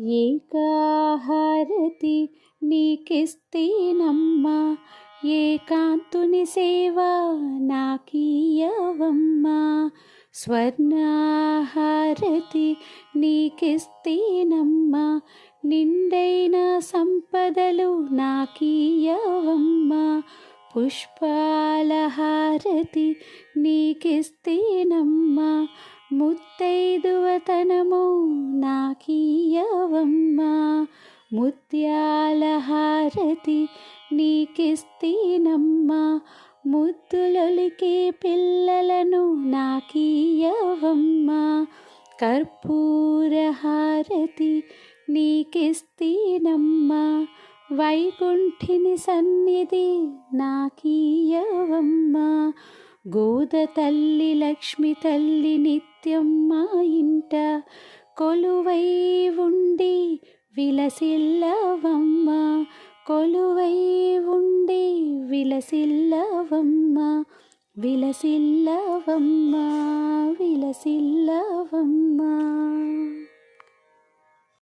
ఏకాహారతి నీకిస్తేనమ్మా ఏకాంతుని సేవ నాకీయవమ్మా. స్వర్ణాహారతి నీకిస్తేనమ్మా నిండైన సంపదలు నాకీయవమ్మా. పుష్పాలహారతి నీకిస్తేనమ్మా ముత్తైదువతనము నాకీయవమ్మా. ముత్యాలహారతి నీకిస్తీనమ్మా. ముద్దులొలికే పిల్లలను నాకీయవమ్మా. కర్పూరహారతి నీకిస్తీనమ్మా. వైకుంఠిని సన్నిధి నాకీయవమ్మా. గోద తల్లి లక్ష్మి తల్లి నిత్యం మా ఇంట కొలువై ఉండి విలసిల్లవమ్మ. కొలువై ఉండి విలసిల్లవమ్మ. విలసిల్లవమ్మ విలసిల్లవమ్మ.